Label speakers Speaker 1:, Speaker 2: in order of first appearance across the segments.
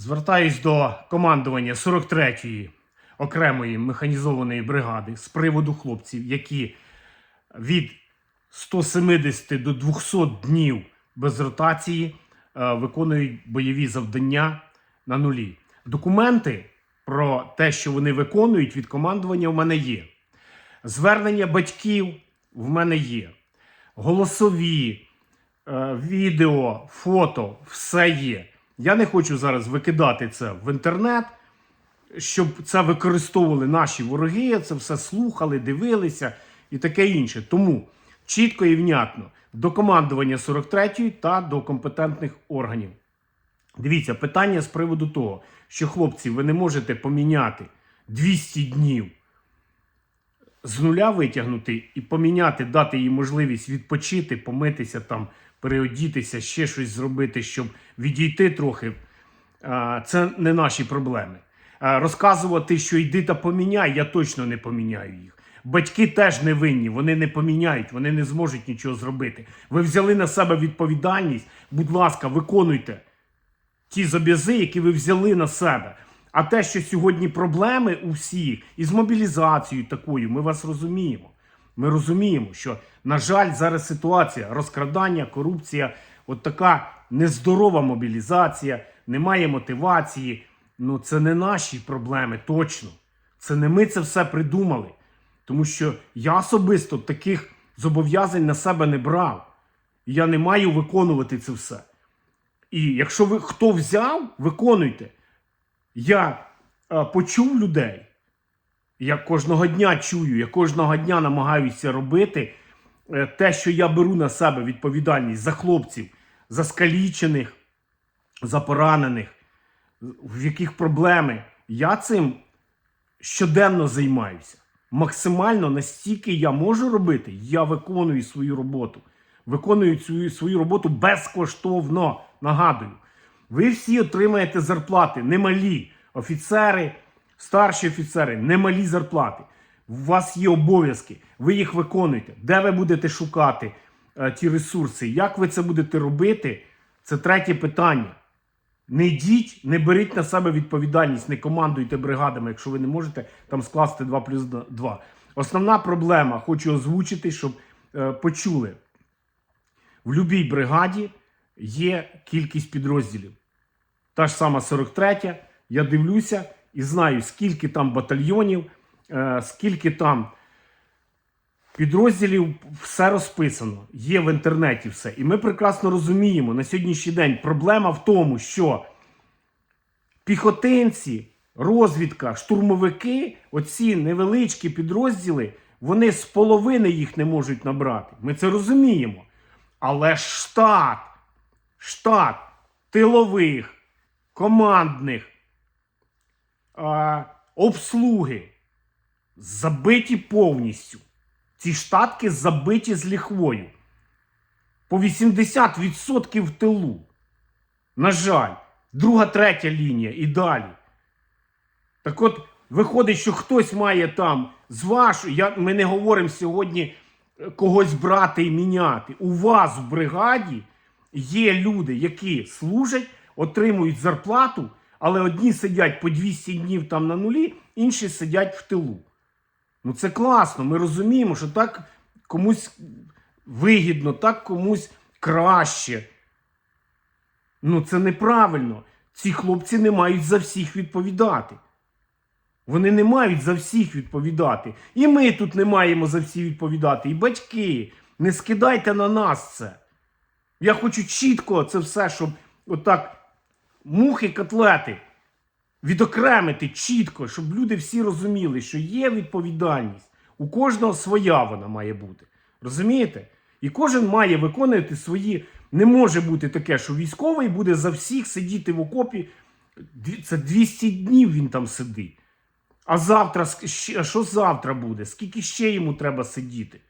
Speaker 1: Звертаюсь до командування 43-ї окремої механізованої бригади з приводу хлопців, які від 170 до 200 днів без ротації е, виконують бойові завдання на нулі. Документи про те, що вони виконують від командування, в мене є. Звернення батьків в мене є. Голосові, е, відео, фото, все є. Я не хочу зараз викидати це в інтернет, щоб це використовували наші вороги, це все слухали, дивилися і таке інше. Тому чітко і внятно до командування 43-ї та до компетентних органів. Дивіться, питання з приводу того, що хлопці, ви не можете поміняти 200 днів з нуля витягнути і поміняти, дати їй можливість відпочити, помитися там, переодітися, ще щось зробити, щоб відійти трохи. Це не наші проблеми. Розказувати, що йди та поміняй, я точно не поміняю їх. Батьки теж не винні, вони не поміняють, вони не зможуть нічого зробити. Ви взяли на себе відповідальність. Будь ласка, виконуйте ті зобязи, які ви взяли на себе. А те, що сьогодні проблеми у всіх із мобілізацією такою, ми вас розуміємо. Ми розуміємо, що, на жаль, зараз ситуація розкрадання, корупція, от така нездорова мобілізація, немає мотивації. Ну, це не наші проблеми, точно. Це не ми це все придумали. Тому що я особисто таких зобов'язань на себе не брав. І я не маю виконувати це все. І якщо ви хто взяв, виконуйте. Я е, почув людей. Я кожного дня чую, я кожного дня намагаюся робити е, те, що я беру на себе відповідальність за хлопців, за скалічених, за поранених, в яких проблеми. Я цим щоденно займаюся. Максимально настільки я можу робити, я виконую свою роботу. Виконую свою, свою роботу безкоштовно. Нагадую, ви всі отримаєте зарплати немалі. Офіцери, старші офіцери, немалі зарплати. У вас є обов'язки, ви їх виконуєте. Де ви будете шукати е, ті ресурси? Як ви це будете робити? Це третє питання. Не йдіть, не беріть на себе відповідальність, не командуйте бригадами, якщо ви не можете там скласти 2 плюс 2. Основна проблема, хочу озвучити, щоб е, почули. В будь-якій бригаді є кількість підрозділів. Та ж сама 43. Я дивлюся і знаю, скільки там батальйонів, е, скільки там підрозділів, все розписано. Є в інтернеті все. І ми прекрасно розуміємо на сьогоднішній день проблема в тому, що піхотинці, розвідка, штурмовики, оці невеличкі підрозділи, вони з половини їх не можуть набрати. Ми це розуміємо. Але штат, штат тилових, командних, а, обслуги забиті повністю. Ці штатки забиті з ліхвою. По 80% в тилу. На жаль, друга, третя лінія і далі. Так от, виходить, що хтось має там з вашої. Ми не говоримо сьогодні е, когось брати і міняти. У вас в бригаді є люди, які служать, отримують зарплату, але одні сидять по 200 днів там на нулі, інші сидять в тилу. Ну це класно. Ми розуміємо, що так комусь вигідно, так комусь краще. Ну це неправильно. Ці хлопці не мають за всіх відповідати. Вони не мають за всіх відповідати. І ми тут не маємо за всіх відповідати. І батьки, не скидайте на нас це. Я хочу чітко це все, щоб отак мухи, котлети відокремити чітко, щоб люди всі розуміли, що є відповідальність. У кожного своя вона має бути. Розумієте? І кожен має виконувати свої. Не може бути таке, що військовий буде за всіх сидіти в окопі. Це 200 днів він там сидить. А завтра, що завтра буде? Скільки ще йому треба сидіти?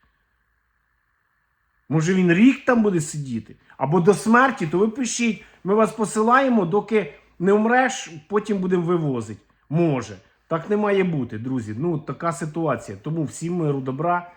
Speaker 1: Може він рік там буде сидіти? Або до смерті, то ви пишіть, ми вас посилаємо, доки не вмреш, потім будемо вивозити. Може. Так не має бути, друзі. Ну, така ситуація. Тому всім миру добра.